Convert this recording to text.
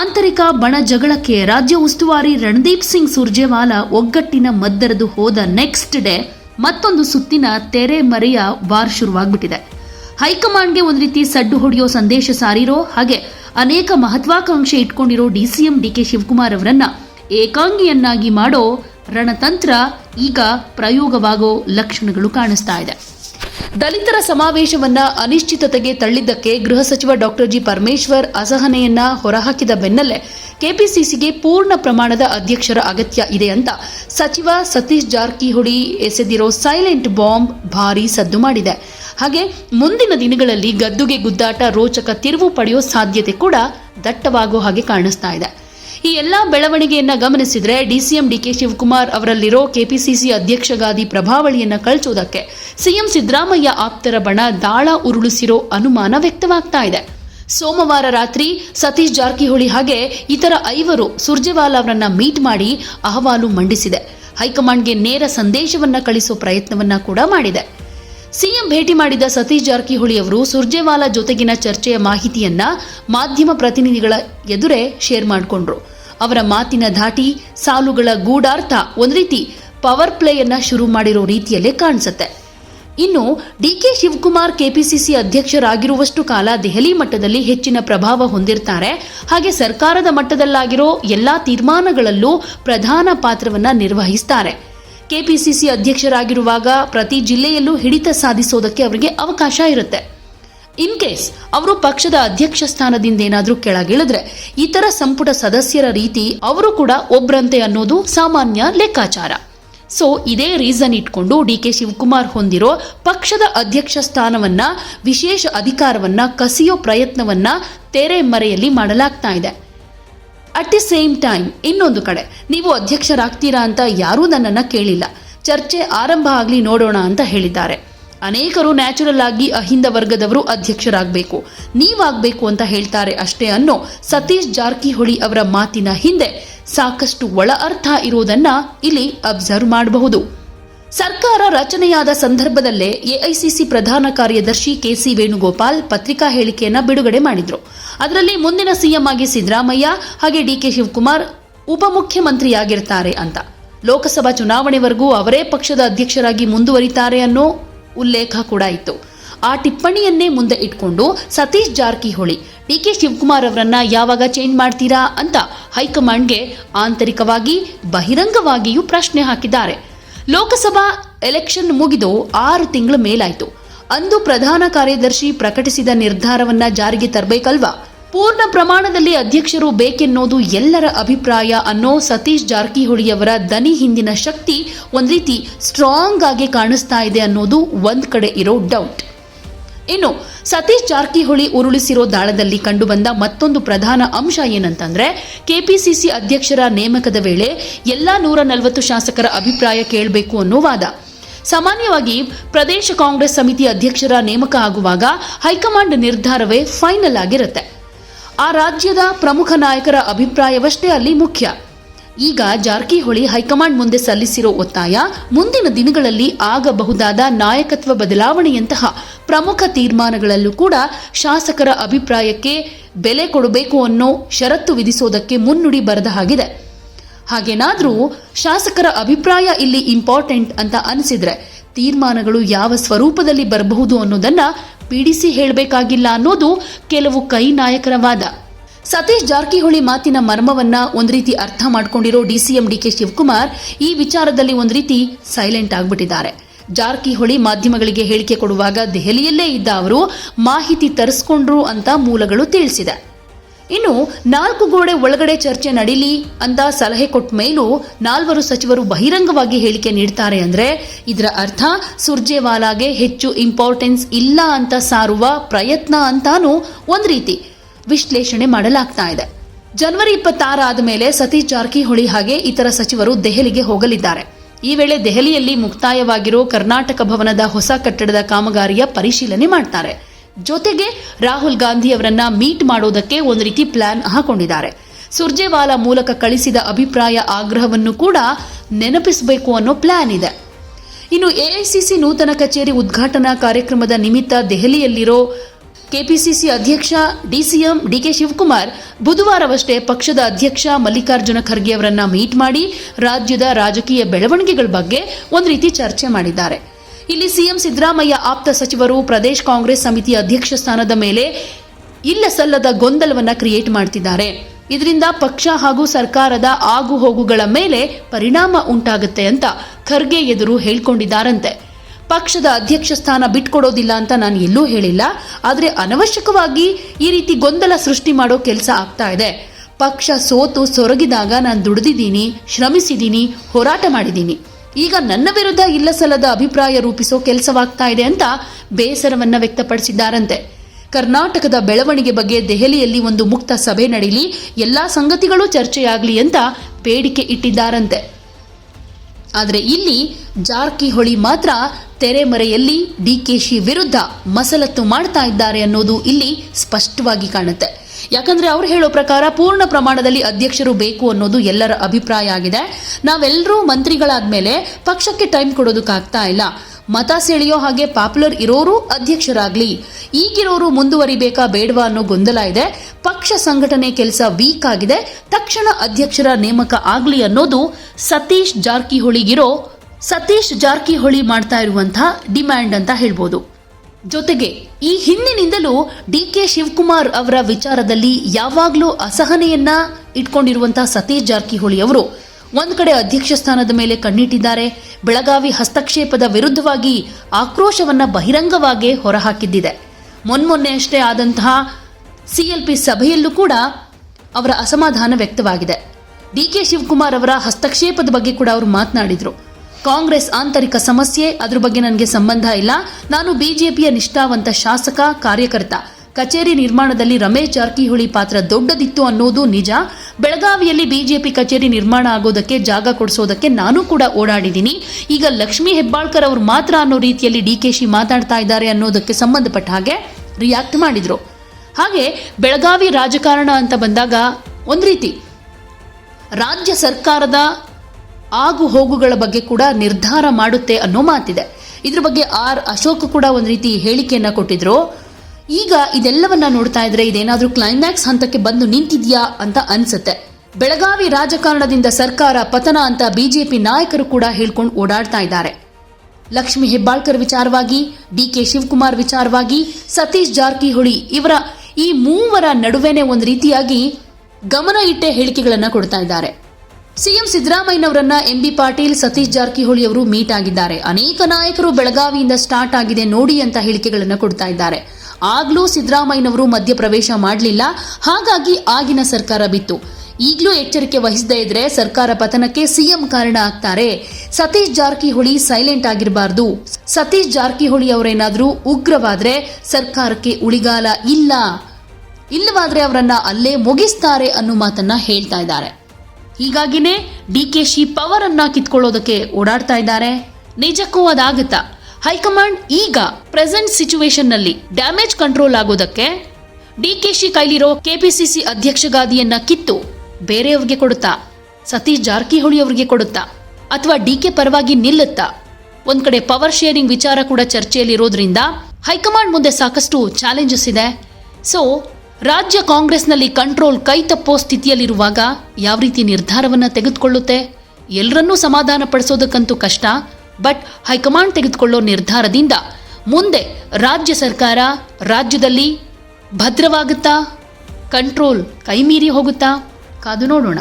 ಆಂತರಿಕ ಬಣ ಜಗಳಕ್ಕೆ ರಾಜ್ಯ ಉಸ್ತುವಾರಿ ರಣದೀಪ್ ಸಿಂಗ್ ಸುರ್ಜೇವಾಲಾ ಒಗ್ಗಟ್ಟಿನ ಮದ್ದರದು ಹೋದ ನೆಕ್ಸ್ಟ್ ಡೇ ಮತ್ತೊಂದು ಸುತ್ತಿನ ತೆರೆ ಮರೆಯ ವಾರ್ ಶುರುವಾಗ್ಬಿಟ್ಟಿದೆ. ಹೈಕಮಾಂಡ್ಗೆ ಒಂದು ರೀತಿ ಸಡ್ಡು ಹೊಡೆಯೋ ಸಂದೇಶ ಸಾರಿರೋ ಹಾಗೆ ಅನೇಕ ಮಹತ್ವಾಕಾಂಕ್ಷೆ ಇಟ್ಕೊಂಡಿರೋ ಡಿಸಿಎಂ ಡಿಕೆ ಶಿವಕುಮಾರ್ ಅವರನ್ನ ಏಕಾಂಗಿಯನ್ನಾಗಿ ಮಾಡೋ ರಣತಂತ್ರ ಈಗ ಪ್ರಯೋಗವಾಗೋ ಲಕ್ಷಣಗಳು ಕಾಣಿಸ್ತಾ ಇದೆ. ದಲಿತರ ಸಮಾವೇಶವನ್ನ ಅನಿಶ್ಚಿತತೆಗೆ ತಳ್ಳಿದ್ದಕ್ಕೆ ಗೃಹ ಸಚಿವ ಡಾಕ್ಟರ್ ಜಿ ಪರಮೇಶ್ವರ್ ಅಸಹನೆಯನ್ನ ಹೊರಹಾಕಿದ ಬೆನ್ನಲ್ಲೇ ಕೆಪಿಸಿಸಿಗೆ ಪೂರ್ಣ ಪ್ರಮಾಣದ ಅಧ್ಯಕ್ಷರ ಅಗತ್ಯ ಇದೆ ಅಂತ ಸಚಿವ ಸತೀಶ್ ಜಾರಕಿಹೊಳಿ ಎಸೆದಿರೋ ಸೈಲೆಂಟ್ ಬಾಂಬ್ ಭಾರೀ ಸದ್ದು ಮಾಡಿದೆ. ಹಾಗೆ ಮುಂದಿನ ದಿನಗಳಲ್ಲಿ ಗದ್ದುಗೆ ಗುದ್ದಾಟ ರೋಚಕ ತಿರುವು ಪಡೆಯೋ ಸಾಧ್ಯತೆ ಕೂಡ ದಟ್ಟವಾಗೋ ಹಾಗೆ ಕಾಣಿಸ್ತಾ ಇದೆ. ಈ ಎಲ್ಲಾ ಬೆಳವಣಿಗೆಯನ್ನ ಗಮನಿಸಿದ್ರೆ ಡಿಸಿಎಂ ಡಿಕೆ ಶಿವಕುಮಾರ್ ಅವರಲ್ಲಿರೋ ಕೆಪಿಸಿಸಿ ಅಧ್ಯಕ್ಷಗಾದಿ ಪ್ರಭಾವಳಿಯನ್ನ ಕಳಚುವುದಕ್ಕೆ ಸಿಎಂ ಸಿದ್ದರಾಮಯ್ಯ ಆಪ್ತರ ಬಣ ದಾಳ ಉರುಳಿಸಿರೋ ಅನುಮಾನ ವ್ಯಕ್ತವಾಗ್ತಾ ಇದೆ. ಸೋಮವಾರ ರಾತ್ರಿ ಸತೀಶ್ ಜಾರಕಿಹೊಳಿ ಹಾಗೆ ಇತರ ಐವರು ಸುರ್ಜೇವಾಲಾ ಅವರನ್ನ ಮೀಟ್ ಮಾಡಿ ಅಹವಾಲು ಮಂಡಿಸಿದೆ. ಹೈಕಮಾಂಡ್ಗೆ ನೇರ ಸಂದೇಶವನ್ನ ಕಳಿಸೋ ಪ್ರಯತ್ನವನ್ನ ಕೂಡ ಮಾಡಿದೆ. ಸಿಎಂ ಭೇಟಿ ಮಾಡಿದ ಸತೀಶ್ ಜಾರಕಿಹೊಳಿ ಅವರು ಸುರ್ಜೇವಾಲಾ ಜೊತೆಗಿನ ಚರ್ಚೆಯ ಮಾಹಿತಿಯನ್ನ ಮಾಧ್ಯಮ ಪ್ರತಿನಿಧಿಗಳ ಎದುರೇ ಶೇರ್ ಮಾಡಿಕೊಂಡ್ರು. ಅವರ ಮಾತಿನ ಧಾಟಿ, ಸಾಲುಗಳ ಗೂಢಾರ್ಥ ಒಂದು ರೀತಿ ಪವರ್ ಪ್ಲೇಯನ್ನ ಶುರು ಮಾಡಿರೋ ರೀತಿಯಲ್ಲೇ ಕಾಣಿಸುತ್ತೆ. ಇನ್ನು ಡಿ ಕೆ ಶಿವಕುಮಾರ್ ಕೆಪಿಸಿಸಿ ಅಧ್ಯಕ್ಷರಾಗಿರುವಷ್ಟು ಕಾಲ ದೆಹಲಿ ಮಟ್ಟದಲ್ಲಿ ಹೆಚ್ಚಿನ ಪ್ರಭಾವ ಹೊಂದಿರ್ತಾರೆ. ಹಾಗೆ ಸರ್ಕಾರದ ಮಟ್ಟದಲ್ಲಾಗಿರೋ ಎಲ್ಲಾ ತೀರ್ಮಾನಗಳಲ್ಲೂ ಪ್ರಧಾನ ಪಾತ್ರವನ್ನ ನಿರ್ವಹಿಸ್ತಾರೆ. ಕೆಪಿಸಿಸಿ ಅಧ್ಯಕ್ಷರಾಗಿರುವಾಗ ಪ್ರತಿ ಜಿಲ್ಲೆಯಲ್ಲೂ ಹಿಡಿತ ಸಾಧಿಸೋದಕ್ಕೆ ಅವರಿಗೆ ಅವಕಾಶ ಇರುತ್ತೆ. ಇನ್ ಕೇಸ್ ಅವರು ಪಕ್ಷದ ಅಧ್ಯಕ್ಷ ಸ್ಥಾನದಿಂದ ಏನಾದರೂ ಕೆಳಗಿಳಿದ್ರೆ ಇತರ ಸಂಪುಟ ಸದಸ್ಯರ ರೀತಿ ಅವರು ಕೂಡ ಒಬ್ರಂತೆ ಅನ್ನೋದು ಸಾಮಾನ್ಯ ಲೆಕ್ಕಾಚಾರ. ಸೊ ಇದೇ ರೀಸನ್ ಇಟ್ಕೊಂಡು ಡಿ ಕೆ ಶಿವಕುಮಾರ್ ಹೊಂದಿರೋ ಪಕ್ಷದ ಅಧ್ಯಕ್ಷ ಸ್ಥಾನವನ್ನ, ವಿಶೇಷ ಅಧಿಕಾರವನ್ನ ಕಸಿಯೋ ಪ್ರಯತ್ನವನ್ನ ತೆರೆ ಮರೆಯಲ್ಲಿ ಮಾಡಲಾಗ್ತಾ ಇದೆ. ಅಟ್ ದಿ ಸೇಮ್ ಟೈಮ್ ಇನ್ನೊಂದು ಕಡೆ, ನೀವು ಅಧ್ಯಕ್ಷರಾಗ್ತೀರಾ ಅಂತ ಯಾರೂ ನನ್ನನ್ನು ಕೇಳಿಲ್ಲ. ಚರ್ಚೆ ಆರಂಭ ಆಗಲಿ ನೋಡೋಣ ಅಂತ ಹೇಳಿದ್ದಾರೆ. ಅನೇಕರು ನ್ಯಾಚುರಲ್ ಆಗಿ ಅಹಿಂದ ವರ್ಗದವರು ಅಧ್ಯಕ್ಷರಾಗಬೇಕು. ನೀವಾಗಬೇಕು ಅಂತ ಹೇಳ್ತಾರೆ ಅಷ್ಟೇ ಅನ್ನೋ ಸತೀಶ್ ಜಾರಕಿಹೊಳಿ ಅವರ ಮಾತಿನ ಹಿಂದೆ ಸಾಕಷ್ಟು ಒಳ ಅರ್ಥ ಇರೋದನ್ನ ಇಲ್ಲಿ ಅಬ್ಸರ್ವ್ ಮಾಡಬಹುದು. ಸರ್ಕಾರ ರಚನೆಯಾದ ಸಂದರ್ಭದಲ್ಲೇ ಎಐಸಿಸಿ ಪ್ರಧಾನ ಕಾರ್ಯದರ್ಶಿ ಕೆಸಿ ವೇಣುಗೋಪಾಲ್ ಪತ್ರಿಕಾ ಹೇಳಿಕೆಯನ್ನ ಬಿಡುಗಡೆ ಮಾಡಿದ್ರು. ಅದರಲ್ಲಿ ಮುಂದಿನ ಸಿಎಂ ಆಗಿ ಸಿದ್ದರಾಮಯ್ಯ ಹಾಗೆ ಡಿಕೆ ಶಿವಕುಮಾರ್ ಉಪಮುಖ್ಯಮಂತ್ರಿಯಾಗಿರ್ತಾರೆ ಅಂತ. ಲೋಕಸಭಾ ಚುನಾವಣೆವರೆಗೂ ಅವರೇ ಪಕ್ಷದ ಅಧ್ಯಕ್ಷರಾಗಿ ಮುಂದುವರಿತಾರೆ ಅನ್ನೋ ಉಲ್ಲೇಖ ಕೂಡ ಇತ್ತು. ಆ ಟಿಪ್ಪಣಿಯನ್ನೇ ಮುಂದೆ ಇಟ್ಕೊಂಡು ಸತೀಶ್ ಜಾರಕಿಹೊಳಿ ಡಿ ಕೆ ಶಿವಕುಮಾರ್ ಅವರನ್ನ ಯಾವಾಗ ಚೇಂಜ್ ಮಾಡ್ತೀರಾ ಅಂತ ಹೈಕಮಾಂಡ್ಗೆ ಆಂತರಿಕವಾಗಿ, ಬಹಿರಂಗವಾಗಿಯೂ ಪ್ರಶ್ನೆ ಹಾಕಿದ್ದಾರೆ. ಲೋಕಸಭಾ ಎಲೆಕ್ಷನ್ ಮುಗಿದು ಆರು ತಿಂಗಳ ಮೇಲಾಯಿತು. ಅಂದು ಪ್ರಧಾನ ಕಾರ್ಯದರ್ಶಿ ಪ್ರಕಟಿಸಿದ ನಿರ್ಧಾರವನ್ನ ಜಾರಿಗೆ ತರಬೇಕಲ್ವಾ? ಪೂರ್ಣ ಪ್ರಮಾಣದಲ್ಲಿ ಅಧ್ಯಕ್ಷರು ಬೇಕೆನ್ನೋದು ಎಲ್ಲರ ಅಭಿಪ್ರಾಯ ಅನ್ನೋ ಸತೀಶ್ ಜಾರಕಿಹೊಳಿಯವರ ದನಿ ಹಿಂದಿನ ಶಕ್ತಿ ಒಂದು ರೀತಿ ಸ್ಟ್ರಾಂಗ್ ಆಗಿ ಕಾಣಿಸ್ತಾ ಇದೆ ಅನ್ನೋದು ಒಂದ್ ಕಡೆ ಇರೋ ಡೌಟ್ ಇನ್ನು, ಸತೀಶ್ ಜಾರಕಿಹೊಳಿ ಉರುಳಿಸಿರೋ ದಾಳದಲ್ಲಿ ಕಂಡುಬಂದ ಮತ್ತೊಂದು ಪ್ರಧಾನ ಅಂಶ ಏನಂತಂದ್ರೆ, ಕೆಪಿಸಿಸಿ ಅಧ್ಯಕ್ಷರ ನೇಮಕದ ವೇಳೆ ಎಲ್ಲಾ ನೂರ ನಲವತ್ತು ಶಾಸಕರ ಅಭಿಪ್ರಾಯ ಕೇಳಬೇಕು ಅನ್ನೋ ವಾದ. ಸಾಮಾನ್ಯವಾಗಿ ಪ್ರದೇಶ ಕಾಂಗ್ರೆಸ್ ಸಮಿತಿ ಅಧ್ಯಕ್ಷರ ನೇಮಕ ಆಗುವಾಗ ಹೈಕಮಾಂಡ್ ನಿರ್ಧಾರವೇ ಫೈನಲ್ ಆಗಿರುತ್ತೆ. ಆ ರಾಜ್ಯದ ಪ್ರಮುಖ ನಾಯಕರ ಅಭಿಪ್ರಾಯವಷ್ಟೇ ಅಲ್ಲಿ ಮುಖ್ಯ. ಈಗ ಜಾರಕಿಹೊಳಿ ಹೈಕಮಾಂಡ್ ಮುಂದೆ ಸಲ್ಲಿಸಿರೋ ಒತ್ತಾಯ ಮುಂದಿನ ದಿನಗಳಲ್ಲಿ ಆಗಬಹುದಾದ ನಾಯಕತ್ವ ಬದಲಾವಣೆಯಂತಹ ಪ್ರಮುಖ ತೀರ್ಮಾನಗಳಲ್ಲೂ ಕೂಡ ಶಾಸಕರ ಅಭಿಪ್ರಾಯಕ್ಕೆ ಬೆಲೆ ಕೊಡಬೇಕು ಅನ್ನೋ ಷರತ್ತು ವಿಧಿಸೋದಕ್ಕೆ ಮುನ್ನುಡಿ ಬರೆದ ಹಾಗಿದೆ. ಹಾಗೇನಾದರೂ ಶಾಸಕರ ಅಭಿಪ್ರಾಯ ಇಲ್ಲಿ ಇಂಪಾರ್ಟೆಂಟ್ ಅಂತ ಅನಿಸಿದ್ರೆ ತೀರ್ಮಾನಗಳು ಯಾವ ಸ್ವರೂಪದಲ್ಲಿ ಬರಬಹುದು ಅನ್ನೋದನ್ನ ಬಿಡಿಸಿ ಹೇಳಬೇಕಾಗಿಲ್ಲ ಅನ್ನೋದು ಕೆಲವು ಕೈ ನಾಯಕರ ವಾದ. ಸತೀಶ್ ಜಾರಕಿಹೊಳಿ ಮಾತಿನ ಮರ್ಮವನ್ನ ಒಂದು ರೀತಿ ಅರ್ಥ ಮಾಡ್ಕೊಂಡಿರೋ ಡಿಸಿಎಂ ಡಿಕೆ ಶಿವಕುಮಾರ್ ಈ ವಿಚಾರದಲ್ಲಿ ಒಂದು ರೀತಿ ಸೈಲೆಂಟ್ ಆಗಿಬಿಟ್ಟಿದ್ದಾರೆ. ಜಾರಕಿಹೊಳಿ ಮಾಧ್ಯಮಗಳಿಗೆ ಹೇಳಿಕೆ ಕೊಡುವಾಗ ದೆಹಲಿಯಲ್ಲೇ ಇದ್ದ ಅವರು ಮಾಹಿತಿ ತರಿಸ್ಕೊಂಡ್ರು ಅಂತ ಮೂಲಗಳು ತಿಳಿಸಿದೆ. ಇನ್ನು ನಾಲ್ಕು ಗೋಡೆ ಒಳಗಡೆ ಚರ್ಚೆ ನಡೀಲಿ ಅಂತ ಸಲಹೆ ಕೊಟ್ಟ ಮೇಲೂ ನಾಲ್ವರು ಸಚಿವರು ಬಹಿರಂಗವಾಗಿ ಹೇಳಿಕೆ ನೀಡ್ತಾರೆ ಅಂದ್ರೆ ಇದರ ಅರ್ಥ ಸುರ್ಜೇವಾಲಾಗೆ ಹೆಚ್ಚು ಇಂಪಾರ್ಟೆನ್ಸ್ ಇಲ್ಲ ಅಂತ ಸಾರುವ ಪ್ರಯತ್ನ ಅಂತಾನು ಒಂದ್ ರೀತಿ ವಿಶ್ಲೇಷಣೆ ಮಾಡಲಾಗ್ತಾ ಇದೆ. ಜನವರಿ ಇಪ್ಪತ್ತಾರಾದ ಆದಮೇಲೆ ಸತೀಶ್ ಜಾರಕಿಹೊಳಿ ಹಾಗೆ ಇತರ ಸಚಿವರು ದೆಹಲಿಗೆ ಹೋಗಲಿದ್ದಾರೆ. ಈ ವೇಳೆ ದೆಹಲಿಯಲ್ಲಿ ಮುಕ್ತಾಯವಾಗಿರೋ ಕರ್ನಾಟಕ ಭವನದ ಹೊಸ ಕಟ್ಟಡದ ಕಾಮಗಾರಿಯ ಪರಿಶೀಲನೆ ಮಾಡ್ತಾರೆ. ಜೊತೆಗೆ ರಾಹುಲ್ ಗಾಂಧಿ ಅವರನ್ನ ಮೀಟ್ ಮಾಡೋದಕ್ಕೆ ಒಂದು ರೀತಿ ಪ್ಲಾನ್ ಹಾಕೊಂಡಿದ್ದಾರೆ. ಸುರ್ಜೇವಾಲಾ ಮೂಲಕ ಕಳಿಸಿದ ಅಭಿಪ್ರಾಯ ಆಗ್ರಹವನ್ನು ಕೂಡ ನೆನಪಿಸಬೇಕು ಅನ್ನೋ ಪ್ಲಾನ್ ಇದೆ. ಇನ್ನು ಎಐಸಿಸಿ ನೂತನ ಕಚೇರಿ ಉದ್ಘಾಟನಾ ಕಾರ್ಯಕ್ರಮದ ನಿಮಿತ್ತ ದೆಹಲಿಯಲ್ಲಿರೋ ಕೆಪಿಸಿಸಿ ಅಧ್ಯಕ್ಷ ಡಿಸಿಎಂ ಡಿಕೆ ಶಿವಕುಮಾರ್ ಬುಧವಾರವಷ್ಟೇ ಪಕ್ಷದ ಅಧ್ಯಕ್ಷ ಮಲ್ಲಿಕಾರ್ಜುನ ಖರ್ಗೆ ಅವರನ್ನ ಮೀಟ್ ಮಾಡಿ ರಾಜ್ಯದ ರಾಜಕೀಯ ಬೆಳವಣಿಗೆಗಳ ಬಗ್ಗೆ ಒಂದು ರೀತಿ ಚರ್ಚೆ ಮಾಡಿದ್ದಾರೆ. ಇಲ್ಲಿ ಸಿಎಂ ಸಿದ್ದರಾಮಯ್ಯ ಆಪ್ತ ಸಚಿವರು ಪ್ರದೇಶ್ ಕಾಂಗ್ರೆಸ್ ಸಮಿತಿ ಅಧ್ಯಕ್ಷ ಸ್ಥಾನದ ಮೇಲೆ ಇಲ್ಲ ಸಲ್ಲದ ಗೊಂದಲವನ್ನ ಕ್ರಿಯೇಟ್ ಮಾಡ್ತಿದ್ದಾರೆ. ಇದರಿಂದ ಪಕ್ಷ ಹಾಗೂ ಸರ್ಕಾರದ ಆಗು ಹೋಗುಗಳ ಮೇಲೆ ಪರಿಣಾಮ ಉಂಟಾಗುತ್ತೆ ಅಂತ ಖರ್ಗೆ ಎದುರು ಹೇಳ್ಕೊಂಡಿದ್ದಾರಂತೆ. ಪಕ್ಷದ ಅಧ್ಯಕ್ಷ ಸ್ಥಾನ ಬಿಟ್ಕೊಡೋದಿಲ್ಲ ಅಂತ ನಾನು ಎಲ್ಲೂ ಹೇಳಿಲ್ಲ. ಆದರೆ ಅನವಶ್ಯಕವಾಗಿ ಈ ರೀತಿ ಗೊಂದಲ ಸೃಷ್ಟಿ ಮಾಡೋ ಕೆಲಸ ಆಗ್ತಾ ಇದೆ. ಪಕ್ಷ ಸೋತು ಸೊರಗಿದಾಗ ನಾನು ದುಡಿದಿದ್ದೀನಿ, ಶ್ರಮಿಸಿದ್ದೀನಿ, ಹೋರಾಟ ಮಾಡಿದ್ದೀನಿ. ಈಗ ನನ್ನ ವಿರುದ್ಧ ಇಲ್ಲ ಸಲ್ಲದ ಅಭಿಪ್ರಾಯ ರೂಪಿಸೋ ಕೆಲಸವಾಗ್ತಾ ಇದೆ ಅಂತ ಬೇಸರವನ್ನ ವ್ಯಕ್ತಪಡಿಸಿದ್ದಾರಂತೆ. ಕರ್ನಾಟಕದ ಬೆಳವಣಿಗೆ ಬಗ್ಗೆ ದೆಹಲಿಯಲ್ಲಿ ಒಂದು ಮುಕ್ತ ಸಭೆ ನಡೆಯಲಿ ಎಲ್ಲಾ ಸಂಗತಿಗಳು ಚರ್ಚೆಯಾಗಲಿ ಅಂತ ಬೇಡಿಕೆ ಇಟ್ಟಿದ್ದಾರಂತೆ. ಆದರೆ ಇಲ್ಲಿ ಜಾರಕಿಹೊಳಿ ಮಾತ್ರ ತೆರೆಮರೆಯಲ್ಲಿ ಡಿಕೆಶಿ ವಿರುದ್ಧ ಮಸಲತ್ತು ಮಾಡ್ತಾ ಇದ್ದಾರೆ ಅನ್ನೋದು ಇಲ್ಲಿ ಸ್ಪಷ್ಟವಾಗಿ ಕಾಣುತ್ತೆ. ಯಾಕಂದ್ರೆ ಅವ್ರು ಹೇಳೋ ಪ್ರಕಾರ ಪೂರ್ಣ ಪ್ರಮಾಣದಲ್ಲಿ ಅಧ್ಯಕ್ಷರು ಬೇಕು ಅನ್ನೋದು ಎಲ್ಲರ ಅಭಿಪ್ರಾಯ ಆಗಿದೆ. ನಾವೆಲ್ಲರೂ ಮಂತ್ರಿಗಳಾದ್ಮೇಲೆ ಪಕ್ಷಕ್ಕೆ ಟೈಮ್ ಕೊಡೋದಕ್ಕಾಗ್ತಾ ಇಲ್ಲ. ಮತ ಸೆಳೆಯೋ ಹಾಗೆ ಪಾಪ್ಯುಲರ್ ಇರೋರು ಅಧ್ಯಕ್ಷರಾಗ್ಲಿ. ಈಗಿರೋರು ಮುಂದುವರಿಬೇಕಾ ಬೇಡವಾ ಅನ್ನೋ ಗೊಂದಲ ಇದೆ. ಪಕ್ಷ ಸಂಘಟನೆ ಕೆಲಸ ವೀಕ್ ಆಗಿದೆ. ತಕ್ಷಣ ಅಧ್ಯಕ್ಷರ ನೇಮಕ ಆಗ್ಲಿ ಅನ್ನೋದು ಸತೀಶ್ ಜಾರಕಿಹೊಳಿಗಿರೋ ಸತೀಶ್ ಜಾರಕಿಹೊಳಿ ಮಾಡ್ತಾ ಇರುವಂತಹ ಡಿಮ್ಯಾಂಡ್ ಅಂತ ಹೇಳ್ಬೋದು. ಜೊತೆಗೆ ಈ ಹಿಂದಿನಿಂದಲೂ ಡಿ ಕೆ ಶಿವಕುಮಾರ್ ಅವರ ವಿಚಾರದಲ್ಲಿ ಯಾವಾಗಲೂ ಅಸಹನೆಯನ್ನ ಇಟ್ಕೊಂಡಿರುವಂತಹ ಸತೀಶ್ ಜಾರಕಿಹೊಳಿ ಅವರು ಒಂದ್ ಕಡೆ ಅಧ್ಯಕ್ಷ ಸ್ಥಾನದ ಮೇಲೆ ಕಣ್ಣಿಟ್ಟಿದ್ದಾರೆ. ಬೆಳಗಾವಿ ಹಸ್ತಕ್ಷೇಪದ ವಿರುದ್ಧವಾಗಿ ಆಕ್ರೋಶವನ್ನ ಬಹಿರಂಗವಾಗಿ ಹೊರಹಾಕಿದ್ದಿದೆ. ಮೊನ್ಮೊನ್ನೆ ಅಷ್ಟೇ ಆದಂತಹ ಸಿಎಲ್ಪಿ ಸಭೆಯಲ್ಲೂ ಕೂಡ ಅವರ ಅಸಮಾಧಾನ ವ್ಯಕ್ತವಾಗಿದೆ. ಡಿ ಕೆ ಶಿವಕುಮಾರ್ ಅವರ ಹಸ್ತಕ್ಷೇಪದ ಬಗ್ಗೆ ಕೂಡ ಅವರು ಮಾತನಾಡಿದ್ರು. ಕಾಂಗ್ರೆಸ್ ಆಂತರಿಕ ಸಮಸ್ಯೆ, ಅದ್ರ ಬಗ್ಗೆ ನನಗೆ ಸಂಬಂಧ ಇಲ್ಲ. ನಾನು ಬಿಜೆಪಿಯ ನಿಷ್ಠಾವಂತ ಶಾಸಕ, ಕಾರ್ಯಕರ್ತ. ಕಚೇರಿ ನಿರ್ಮಾಣದಲ್ಲಿ ರಮೇಶ್ ಜಾರಕಿಹೊಳಿ ಪಾತ್ರ ದೊಡ್ಡದಿತ್ತು ಅನ್ನೋದು ನಿಜ. ಬೆಳಗಾವಿಯಲ್ಲಿ ಬಿಜೆಪಿ ಕಚೇರಿ ನಿರ್ಮಾಣ ಆಗೋದಕ್ಕೆ ಜಾಗ ಕೊಡಿಸೋದಕ್ಕೆ ನಾನು ಕೂಡ ಓಡಾಡಿದ್ದೀನಿ. ಈಗ ಲಕ್ಷ್ಮೀ ಹೆಬ್ಬಾಳ್ಕರ್ ಅವರು ಮಾತ್ರ ಅನ್ನೋ ರೀತಿಯಲ್ಲಿ ಡಿ ಕೆ ಶಿ ಮಾತಾಡ್ತಾ ಇದ್ದಾರೆ ಅನ್ನೋದಕ್ಕೆ ಸಂಬಂಧಪಟ್ಟ ಹಾಗೆ ರಿಯಾಕ್ಟ್ ಮಾಡಿದ್ರು. ಹಾಗೆ ಬೆಳಗಾವಿ ರಾಜಕಾರಣ ಅಂತ ಬಂದಾಗ ಒಂದು ರೀತಿ, ರಾಜ್ಯ ಸರ್ಕಾರದ ಆಗು ಹೋಗುಗಳ ಬಗ್ಗೆ ಕೂಡ ನಿರ್ಧಾರ ಮಾಡುತ್ತೆ ಅನ್ನೋ ಮಾತಿದೆ. ಇದ್ರ ಬಗ್ಗೆ ಆರ್ ಅಶೋಕ್ ಕೂಡ ಒಂದು ರೀತಿ ಹೇಳಿಕೆಯನ್ನ ಕೊಟ್ಟಿದ್ರು. ಈಗ ಇದೆಲ್ಲವನ್ನ ನೋಡ್ತಾ ಇದ್ರೆ ಇದೇನಾದ್ರೂ ಕ್ಲೈಮ್ಯಾಕ್ಸ್ ಹಂತಕ್ಕೆ ಬಂದು ನಿಂತಿದ್ಯಾ ಅಂತ ಅನ್ಸುತ್ತೆ. ಬೆಳಗಾವಿ ರಾಜಕಾರಣದಿಂದ ಸರ್ಕಾರ ಪತನ ಅಂತ ಬಿಜೆಪಿ ನಾಯಕರು ಕೂಡ ಹೇಳ್ಕೊಂಡು ಓಡಾಡ್ತಾ ಇದ್ದಾರೆ. ಲಕ್ಷ್ಮಿ ಹೆಬ್ಬಾಳ್ಕರ್ ವಿಚಾರವಾಗಿ, ಡಿ ಕೆ ಶಿವಕುಮಾರ್ ವಿಚಾರವಾಗಿ, ಸತೀಶ್ ಜಾರಕಿಹೊಳಿ ಇವರ ಈ ಮೂವರ ನಡುವೆನೆ ಒಂದು ರೀತಿಯಾಗಿ ಗಮನ ಇಟ್ಟೆ ಹೇಳಿಕೆಗಳನ್ನ ಕೊಡ್ತಾ ಇದ್ದಾರೆ. ಸಿಎಂ ಸಿದ್ದರಾಮಯ್ಯನವರನ್ನ ಎಂಬಿ ಪಾಟೀಲ್ ಸತೀಶ್ ಜಾರಕಿಹೊಳಿ ಅವರು ಮೀಟ್ ಆಗಿದ್ದಾರೆ. ಅನೇಕ ನಾಯಕರು ಬೆಳಗಾವಿಯಿಂದ ಸ್ಟಾರ್ಟ್ ಆಗಿದೆ ನೋಡಿ ಅಂತ ಹೇಳಿಕೆಗಳನ್ನು ಕೊಡ್ತಾ ಇದ್ದಾರೆ. ಆಗ್ಲೂ ಸಿದ್ದರಾಮಯ್ಯನವರು ಮಧ್ಯಪ್ರವೇಶ ಮಾಡಲಿಲ್ಲ. ಹಾಗಾಗಿ ಆಗಿನ ಸರ್ಕಾರ ಬಿತ್ತು. ಈಗಲೂ ಎಚ್ಚರಿಕೆ ವಹಿಸದೇ ಇದ್ರೆ ಸರ್ಕಾರ ಪತನಕ್ಕೆ ಸಿಎಂ ಕಾರಣ ಆಗ್ತಾರೆ. ಸತೀಶ್ ಜಾರಕಿಹೊಳಿ ಸೈಲೆಂಟ್ ಆಗಿರಬಾರ್ದು. ಸತೀಶ್ ಜಾರಕಿಹೊಳಿ ಅವರೇನಾದರೂ ಉಗ್ರವಾದ್ರೆ ಸರ್ಕಾರಕ್ಕೆ ಉಳಿಗಾಲ ಇಲ್ಲ. ಇಲ್ಲವಾದ್ರೆ ಅವರನ್ನ ಅಲ್ಲೇ ಮುಗಿಸ್ತಾರೆ ಅನ್ನೋ ಮಾತನ್ನ ಹೇಳ್ತಾ ಇದ್ದಾರೆ. ಹೀಗಾಗಿನೇ ಡಿ ಕೆ ಶಿ ಪವರ್ ಅನ್ನ ಕಿತ್ಕೊಳ್ಳೋದಕ್ಕೆ ಓಡಾಡ್ತಾ ಇದ್ದಾರೆ. ನಿಜಕ್ಕೂ ಅದಾಗುತ್ತಾ. ಹೈಕಮಾಂಡ್ ಈಗ ಪ್ರೆಸೆಂಟ್ ಸಿಚುವೇಶನ್ನಲ್ಲಿ ಡ್ಯಾಮೇಜ್ ಕಂಟ್ರೋಲ್ ಆಗೋದಕ್ಕೆ ಡಿ ಕೆ ಶಿ ಕೈಲಿರೋ ಕೆಪಿಸಿಸಿ ಅಧ್ಯಕ್ಷ ಗಾದಿಯನ್ನ ಕಿತ್ತು ಬೇರೆಯವ್ರಿಗೆ ಕೊಡುತ್ತಾ, ಸತೀಶ್ ಜಾರಕಿಹೊಳಿ ಅವರಿಗೆ ಕೊಡುತ್ತಾ, ಅಥವಾ ಡಿ ಕೆ ಪರವಾಗಿ ನಿಲ್ಲುತ್ತಾ. ಒಂದ್ ಕಡೆ ಪವರ್ ಶೇರಿಂಗ್ ವಿಚಾರ ಕೂಡ ಚರ್ಚೆಯಲ್ಲಿರೋದ್ರಿಂದ ಹೈಕಮಾಂಡ್ ಮುಂದೆ ಸಾಕಷ್ಟು ಚಾಲೆಂಜಸ್ ಇದೆ. ಸೊ ರಾಜ್ಯ ಕಾಂಗ್ರೆಸ್ನಲ್ಲಿ ಕಂಟ್ರೋಲ್ ಕೈತಪ್ಪೋ ಸ್ಥಿತಿಯಲ್ಲಿರುವಾಗ ಯಾವ ರೀತಿ ನಿರ್ಧಾರವನ್ನ ತೆಗೆದುಕೊಳ್ಳುತ್ತೆ? ಎಲ್ಲರನ್ನೂ ಸಮಾಧಾನ ಪಡಿಸೋದಕ್ಕಂತೂ ಕಷ್ಟ, ಬಟ್ ಹೈಕಮಾಂಡ್ ತೆಗೆದುಕೊಳ್ಳೋ ನಿರ್ಧಾರದಿಂದ ಮುಂದೆ ರಾಜ್ಯ ಸರ್ಕಾರ ರಾಜ್ಯದಲ್ಲಿ ಭದ್ರವಾಗುತ್ತಾ, ಕಂಟ್ರೋಲ್ ಕೈಮೀರಿ ಹೋಗುತ್ತಾ? ಕಾದು ನೋಡೋಣ.